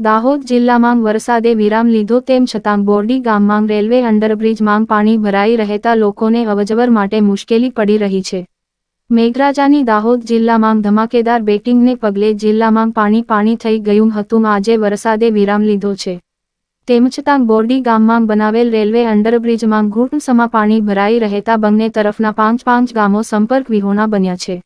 દાહોદ જિલ્લામાં વરસાદે વિરામ લીધો તેમ છતાં બોરડી ગામમાં રેલવે અંડરબ્રિજમાં પાણી ભરાઈ રહેતા લોકોને અવજવર માટે મુશ્કેલી પડી રહી છે. મેઘરાજાની દાહોદ જિલ્લામાં ધમાકેદાર બેટિંગને પગલે જિલ્લામાં પાણી પાણી થઈ ગયું હતું. આજે વરસાદે વિરામ લીધો છે. તેમ છતાં બોરડી ગામમાં બનાવેલ રેલવે અંડરબ્રિજમાં ઘૂંટણસમા પાણી ભરાઈ રહેતા બંને તરફના પાંચ પાંચ ગામો સંપર્ક વિહોણા બન્યા છે.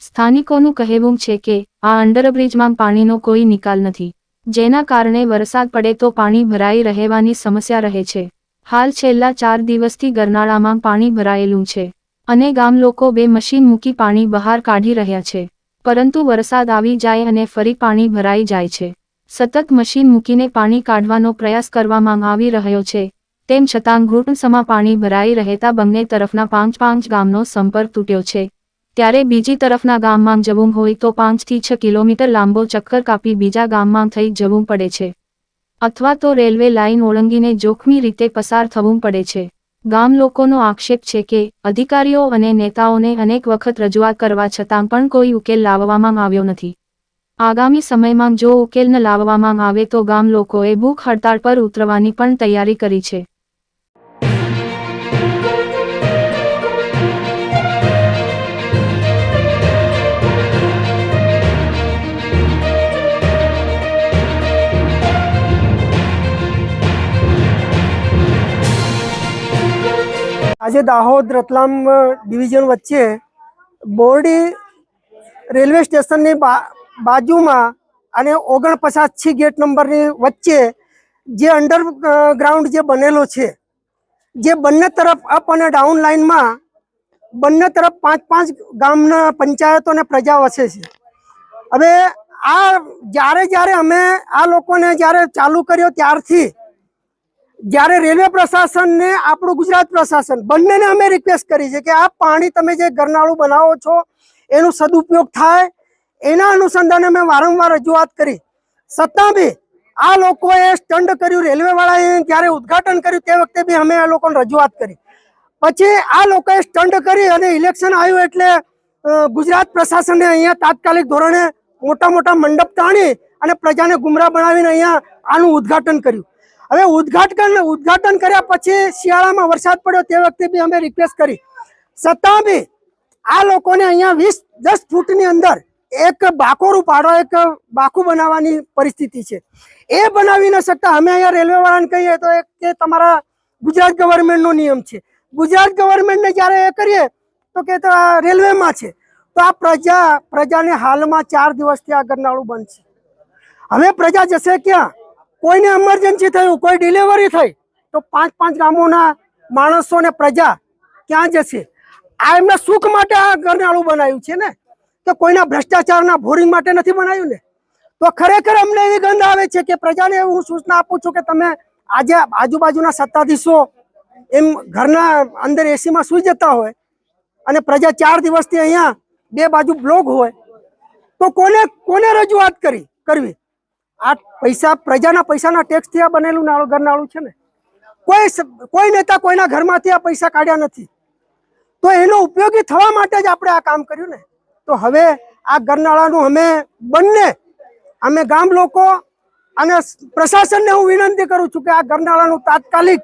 સ્થાનિકોનું કહેવું છે કે, આ અંડરબ્રિજમાં પાણીનો કોઈ નિકાલ નથી. જેના કારણે વરસાદ પડે તો પાણી ભરાઈ રહેવાની સમસ્યા રહે છે. હાલ છેલ્લા ચાર દિવસથી ગરનાળામાં પાણી ભરાયેલું છે અને ગામ લોકો બે મશીન મૂકી પાણી બહાર કાઢી રહ્યા છે. પરંતુ વરસાદ આવી જાય અને ફરી પાણી ભરાઈ જાય છે. સતત મશીન મૂકીને પાણી કાઢવાનો પ્રયાસ કરવામાં આવી રહ્યો છે. તેમ છતાં ઘૂંટણસમાં પાણી ભરાઈ રહેતા બંને તરફના પાંચ પાંચ ગામનો સંપર્ક તૂટ્યો છે. ત્યારે બીજી તરફના ગામમાં જવું હોય તો પાંચથી છ કિલોમીટર લાંબો ચક્કર કાપી બીજા ગામમાં થઈ જવું પડે છે. અથવા તો રેલવે લાઇન ઓળંગીને જોખમી રીતે પસાર થવું પડે છે. ગામ લોકોનો આક્ષેપ છે કે અધિકારીઓ અને નેતાઓને અનેક વખત રજૂઆત કરવા છતાં પણ કોઈ ઉકેલ લાવવામાં આવ્યો નથી. આગામી સમયમાં જો ઉકેલ ન લાવવામાં આવે તો ગામ લોકોએ ભૂખ હડતાળ પર ઉતરવાની પણ તૈયારી કરી છે. આજે દાહોદ રતલામ ડિવિઝન વચ્ચે બોરડી રેલવે સ્ટેશનની બાજુમાં અને ઓગણપચાસ છી ગેટ નંબરની વચ્ચે જે અંડરગ્રાઉન્ડ જે બનેલો છે, જે બંને તરફ અપ અને ડાઉન લાઇનમાં બંને તરફ પાંચ પાંચ ગામના પંચાયતો અને પ્રજા વસે છે. હવે આ જ્યારે જ્યારે અમે આ લોકોને જ્યારે ચાલુ કર્યો ત્યારથી જ્યારે રેલવે પ્રશાસન ને આપણું ગુજરાત પ્રશાસન, બંનેને અમે રિક્વેસ્ટ કરી છે કે આ પાણી તમે જે ગરનાળું બનાવો છો, એનો સદુપયોગ થાય. એના અનુસંધાને અમે વારંવાર રજૂઆત કરી. છતાં બી, આ લોકોએ સ્ટંડ કર્યું રેલવે વાળાએ જ્યારે ઉદઘાટન કર્યું તે વખતે બી અમે આ લોકોને રજૂઆત કરી. પછી આ લોકોએ સ્ટંડ કરી અને ઇલેક્શન આવ્યું એટલે ગુજરાત પ્રશાસને અહીંયા તાત્કાલિક ધોરણે મોટા મોટા મંડપ તાણી અને પ્રજાને ગુમરાહ બનાવીને અહીંયા આનું ઉદ્ઘાટન કર્યું. હવે ઉદઘાટન ઉદ્ઘાટન કર્યા પછી શિયાળામાં વરસાદ પડ્યો તે વખતે બી અમે રિક્વેસ્ટ કરી. છતાં બી આ લોકોને અહીંયા વીસ, દસ ફૂટની અંદર એક બાકોરું પાડો, એક બાકું બનાવવાની પરિસ્થિતિ છે. એ બનાવી ન શકતા અમે અહીંયા રેલવે વાળાને કહીએ તો એક કે તમારા ગુજરાત ગવર્મેન્ટનો નિયમ છે. ગુજરાત ગવર્મેન્ટને જ્યારે એ કરીએ તો કે તો આ રેલવેમાં છે. તો આ પ્રજા પ્રજાને હાલમાં ચાર દિવસથી આ ગરનાળું બંધ છે. હવે પ્રજા જશે ક્યાં? કોઈને એમરજન્સી થયું, કોઈ ડિલિવરી થઈ, તો પાંચ પાંચ ગામોના માણસો ને પ્રજા ક્યાં જશે? આ એમના સુખ માટે આ ગરનાળું બનાવ્યું છે ને? તો કોઈના ભ્રષ્ટાચારના ભોરિંગ માટે નથી બનાવ્યું ને? તો ખરેખર અમને એવી ગંધ આવે છે કે પ્રજાને હું સૂચના આપું છું કે તમે આજે આજુબાજુના સત્તાધીશો એમ ઘરના અંદર એસીમાં સૂઈ જતા હોય અને પ્રજા ચાર દિવસથી અહીંયા બે બાજુ બ્લોક હોય, તો કોને કોને રજૂઆત કરી, કરવી? આ પૈસા, પ્રજાના પૈસાના ટેક્સથી આ બનેલું નાળું, ઘરનાળું છે ને. કોઈ કોઈ નેતા કોઈના ઘરમાંથી આ પૈસા કાઢ્યા નથી. તો એનો ઉપયોગી થવા માટે જ આપણે આ કામ કર્યું ને. તો હવે આ ગરનાળાનું અમે બંને, અમે ગામ લોકો અને પ્રશાસનને હું વિનંતી કરું છું કે આ ગરનાળાનું તાત્કાલિક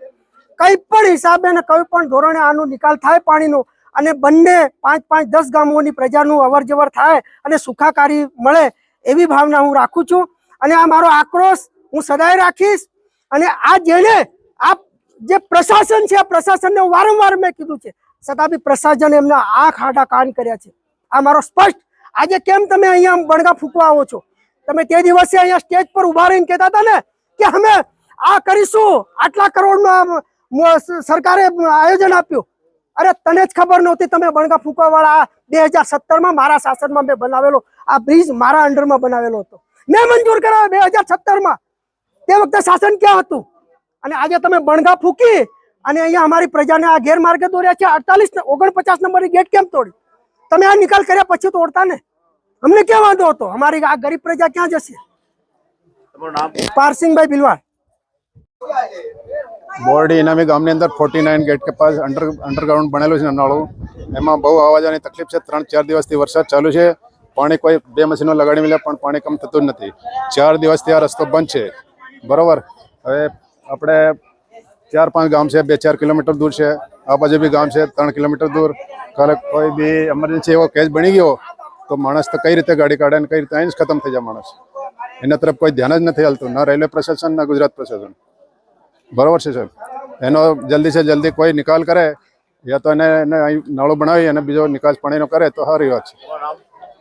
કંઈ પણ હિસાબે અને કોઈ પણ ધોરણે આનો નિકાલ થાય પાણીનો અને બંને પાંચ પાંચ, દસ ગામોની પ્રજાનું અવરજવર થાય અને સુખાકારી મળે એવી ભાવના હું રાખું છું. અને આ મારો આક્રોશ હું સદાય રાખીશ. અને આ જેને આ જે પ્રશાસન છે, આ પ્રશાસનને વારંવાર મેં કીધું છે છતાં બી પ્રશાસન એમના આંખ આડા કાન કર્યા છે. આ મારો સ્પષ્ટ આજે કેમ તમે અહીંયા બણગા ફૂંકવા આવો છો? તમે તે દિવસે અહીંયા સ્ટેજ પર ઊભા રહીને કહેતા હતા ને કે અમે આ કરીશું, આટલા કરોડનું સરકારે આયોજન આપ્યું. અરે તને જ ખબર નહોતી તમે બણગા ફૂંકવાવાળા બે હજાર સત્તરમાં મારા શાસનમાં મેં બનાવેલો, આ બ્રિજ મારા અંડરમાં બનાવેલો હતો. મેં મંજૂર કરાવ્યો બે હજાર સત્તરમાં તે વખતે શાસન ક્યાં હતું? અને આજે તમે બણગા ફૂકી અને અહીંયા અમારી પ્રજાને આ ગેરમાર્ગે દોર્યા છે. અડતાલીસ ઓગણપચાસ નંબરની ગેટ કેમ તોડી? તમે આ નિકાલ કર્યા પછી તોડતા ને? અમને ક્યાં વાંધો હતો? અમારી આ ગરીબ પ્રજા ક્યાં જશે? પારસિંગભાઈ બિલવાડ બોરડી ઇનામી ગામની અંદર ફોર્ટી નાઇન ગેટ કે પાસ અંડર અંડરગ્રાઉન્ડ બનેલું છે નાળું. એમાં બહુ આવવા જવાની તકલીફ છે. ત્રણ ચાર દિવસથી વરસાદ ચાલુ છે. પાણી કોઈ બે મશીનો લગાડી મળે પણ પાણી કમ થતું નથી. ચાર દિવસથી આ રસ્તો બંધ છે. બરોબર? હવે આપણે ચાર પાંચ ગામ છે, બે ચાર કિલોમીટર દૂર છે. આ બાજુ બી ગામ છે, ત્રણ કિલોમીટર દૂર. કાલે કોઈ બી એમરજન્સી એવો કેસ બની ગયો, તો માણસ તો કઈ રીતે ગાડી કાઢે ને કઈ રીતે અહીં જ ખતમ થઈ જાય માણસ. એના તરફ કોઈ ધ્યાન જ નથી હાલતું, ના રેલવે પ્રશાસન, ના ગુજરાત પ્રશાસન. બરોબર છે, સાહેબ? એનો જલ્દી સે જલ્દી કોઈ નિકાલ કરે, યા તો એને એને અહીં નાળો બનાવી અને બીજો નિકાલ પાણીનો કરે, તો સારી વાત છે.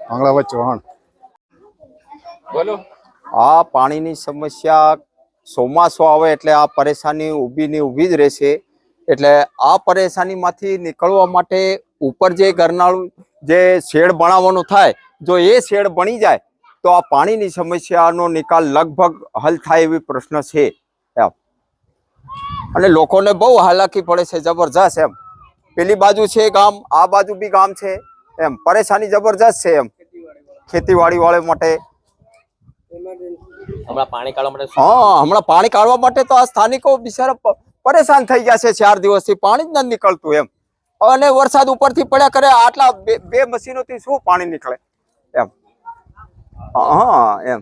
આંગળાવત ચૌહાણ આ પાણીની સમસ્યા ચોમાસો આવે એટલે આ પરેશાની ઊભી ની ઊભી જ રહેશે. એટલે આ પરેશાનીમાંથી નીકળવા માટે ઉપર જે ગરનાળું જે શેડ બનાવવાનું થાય જો એ શેડ બની જાય તો આ પાણીની સમસ્યાનો નિકાલ લગભગ હલ થાય એવી પ્રશ્ન છે. એમ. અને લોકોને બહુ હાલાકી પડે છે જબરજસ્ત એમ. પેલી બાજુ છે ગામ આ બાજુ બી ગામ છે. એમ. પરેશાની જબરજસ્ત છે એમ. ખેતીવાડી વાળા માટે. હમણાં પાણી કાઢવા માટે હા હમણાં પાણી કાઢવા માટે તો આ સ્થાનિકો બિચારા પરેશાન થઈ ગયા છે ચાર દિવસથી. પાણી જ નથી નીકળતું એમ. અને વરસાદ ઉપરથી પડ્યા કરે આટલા બે બે મશીનોથી શું પાણી નીકળે? એમ. હા એમ.